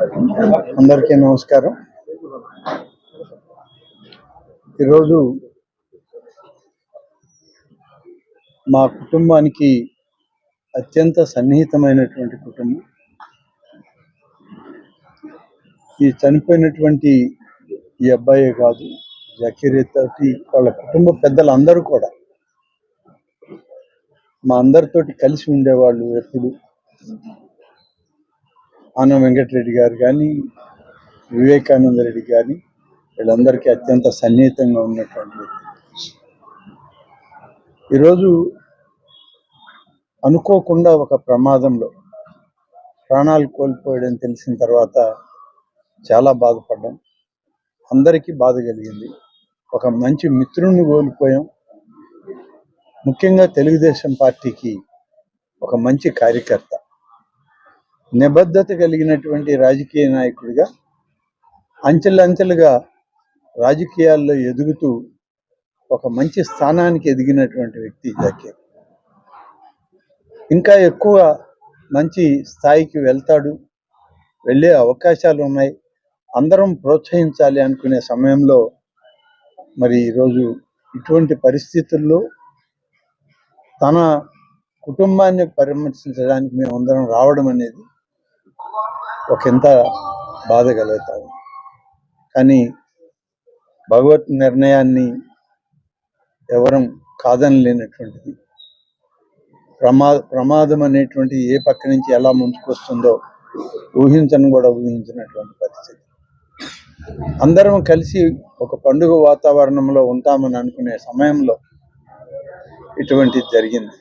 అందరికీ నమస్కారం. ఈరోజు మా కుటుంబానికి అత్యంత సన్నిహితమైనటువంటి కుటుంబం. ఈ చనిపోయినటువంటి ఈ అబ్బాయే కాదు జకీరే తోటి వాళ్ళ కుటుంబ పెద్దలందరూ కూడా మా అందరితోటి కలిసి ఉండేవాళ్ళు ఎప్పుడు. ఆన వెంకటరెడ్డి గారు కానీ వివేకానంద రెడ్డి కానీ వీళ్ళందరికీ అత్యంత సన్నిహితంగా ఉన్నటువంటి వ్యక్తి. ఈరోజు అనుకోకుండా ఒక ప్రమాదంలో ప్రాణాలు కోల్పోయాడని తెలిసిన తర్వాత చాలా బాధపడ్డాం. అందరికీ బాధ కలిగింది. ఒక మంచి మిత్రుడిని కోల్పోయాం. ముఖ్యంగా తెలుగుదేశం పార్టీకి ఒక మంచి కార్యకర్త. నిబద్ధత కలిగినటువంటి రాజకీయ నాయకుడిగా అంచెలంచెలుగా రాజకీయాల్లో ఎదుగుతూ ఒక మంచి స్థానానికి ఎదిగినటువంటి వ్యక్తి జాకీర్. ఇంకా ఎక్కువ మంచి స్థాయికి వెళ్తాడు వెళ్ళే అవకాశాలు ఉన్నాయి. అందరం ప్రోత్సహించాలి అనుకునే సమయంలో మరి ఈరోజు ఇటువంటి పరిస్థితుల్లో తన కుటుంబాన్ని పరామర్శించడానికి మేము అందరం రావడం అనేది ఒకంత బాధ కలుగుతాము కానీ భగవత్ నిర్ణయాన్ని ఎవరం కాదనలేనటువంటిది. ప్రమా ప్రమాదం అనేటువంటి ఏ పక్క నుంచి ఎలా ముంచుకొస్తుందో ఊహించను కూడా ఊహించినటువంటి పరిస్థితి. అందరం కలిసి ఒక పండుగ వాతావరణంలో ఉంటామని అనుకునే సమయంలో ఇటువంటిది జరిగింది.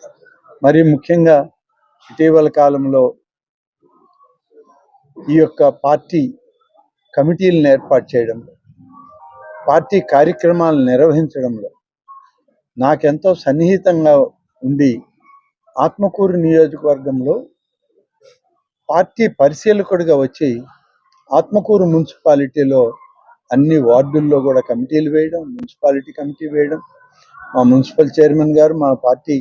మరి ముఖ్యంగా ఇటీవల కాలంలో ఈ యొక్క పార్టీ కమిటీలను ఏర్పాటు చేయడంలో పార్టీ కార్యక్రమాలను నిర్వహించడంలో నాకెంతో సన్నిహితంగా ఉండి ఆత్మకూరు నియోజకవర్గంలో పార్టీ పరిశీలకుడిగా వచ్చి ఆత్మకూరు మున్సిపాలిటీలో అన్ని వార్డుల్లో కూడా కమిటీలు వేయడం మున్సిపాలిటీ కమిటీ వేయడం మా మున్సిపల్ చైర్మన్ గారు మా పార్టీ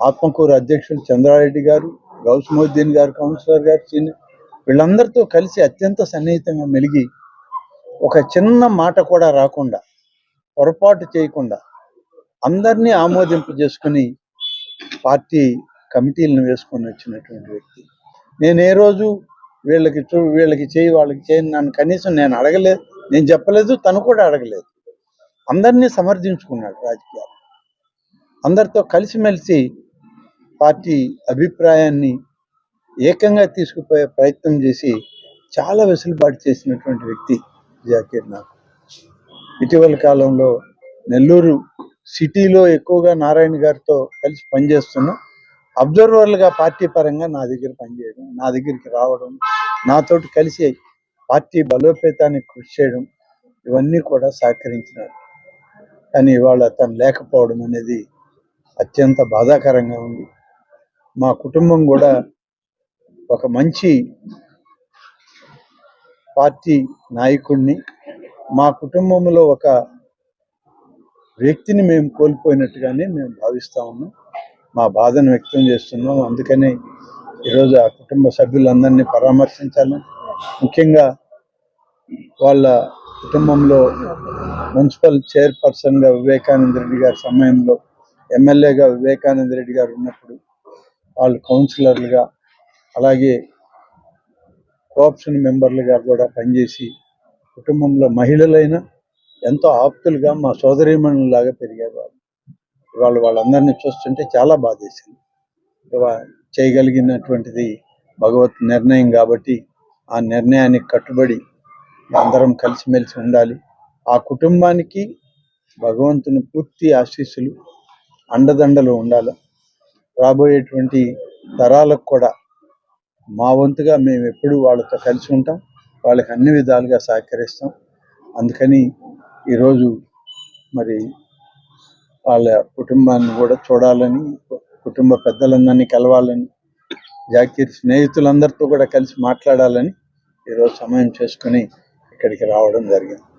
ఆత్మకూరు అధ్యక్షులు చంద్రారెడ్డి గారు గౌస్మోద్దీన్ గారు కౌన్సిలర్ గారు సీనియర్ వీళ్ళందరితో కలిసి అత్యంత సన్నిహితంగా మెలిగి ఒక చిన్న మాట కూడా రాకుండా పొరపాటు చేయకుండా అందరినీ ఆమోదింపు చేసుకుని పార్టీ కమిటీలను వేసుకొని వచ్చినటువంటి వ్యక్తి. నేను ఏ రోజు వీళ్ళకి వీళ్ళకి చేయి వాళ్ళకి చేయని నన్ను కనీసం నేను అడగలేదు నేను చెప్పలేదు తను కూడా అడగలేదు. అందరినీ సమర్థించుకున్నాడు రాజకీయాలు. అందరితో కలిసిమెలిసి పార్టీ అభిప్రాయాన్ని ఏకంగా తీసుకుపోయే ప్రయత్నం చేసి చాలా వెసులుబాటు చేసినటువంటి వ్యక్తి జాకీర్ నాకు ఇటీవల కాలంలో నెల్లూరు సిటీలో ఎక్కువగా నారాయణ గారితో కలిసి పనిచేస్తున్నా అబ్జర్వర్లుగా పార్టీ పరంగా నా దగ్గర పనిచేయడం నా దగ్గరికి రావడం నాతోటి కలిసి పార్టీ బలోపేతానికి కృషి చేయడం ఇవన్నీ కూడా సహకరించినారు. కానీ ఇవాళ తను లేకపోవడం అనేది అత్యంత బాధాకరంగా ఉంది. మా కుటుంబం కూడా ఒక మంచి పార్టీ నాయకుడిని మా కుటుంబంలో ఒక వ్యక్తిని మేము కోల్పోయినట్టుగానే మేము భావిస్తా ఉన్నాం. మా బాధను వ్యక్తం చేస్తున్నాం. అందుకని ఈరోజు ఆ కుటుంబ సభ్యులందరినీ పరామర్శించాలి. ముఖ్యంగా వాళ్ళ కుటుంబంలో మున్సిపల్ చైర్పర్సన్గా వివేకానంద రెడ్డి గారి సమయంలో ఎమ్మెల్యేగా వివేకానంద రెడ్డి గారు ఉన్నప్పుడు వాళ్ళు కౌన్సిలర్లుగా అలాగే కోఆప్షన్ మెంబర్లుగా కూడా పనిచేసి కుటుంబంలో మహిళలైన ఎంతో ఆప్తులుగా మా సోదరీమణులాగా పెరిగేవారు వాళ్ళు ఇవాళ వాళ్ళందరినీ చూస్తుంటే చాలా బాధేసింది. చేయగలిగినటువంటిది భగవత్ నిర్ణయం కాబట్టి ఆ నిర్ణయానికి కట్టుబడి అందరం కలిసిమెలిసి ఉండాలి. ఆ కుటుంబానికి భగవంతుని పూర్తి ఆశీస్సులు అండదండలు ఉండాలి. రాబోయేటువంటి తరాలకు కూడా మా వంతుగా మేము ఎప్పుడు వాళ్ళతో కలిసి ఉంటాం. వాళ్ళకి అన్ని విధాలుగా సహకరిస్తాం. అందుకని ఈరోజు మరి వాళ్ళ కుటుంబాన్ని కూడా చూడాలని కుటుంబ పెద్దలందరినీ కలవాలని జాకీర్ స్నేహితులందరితో కూడా కలిసి మాట్లాడాలని ఈరోజు సమయం చేసుకుని ఇక్కడికి రావడం జరిగింది.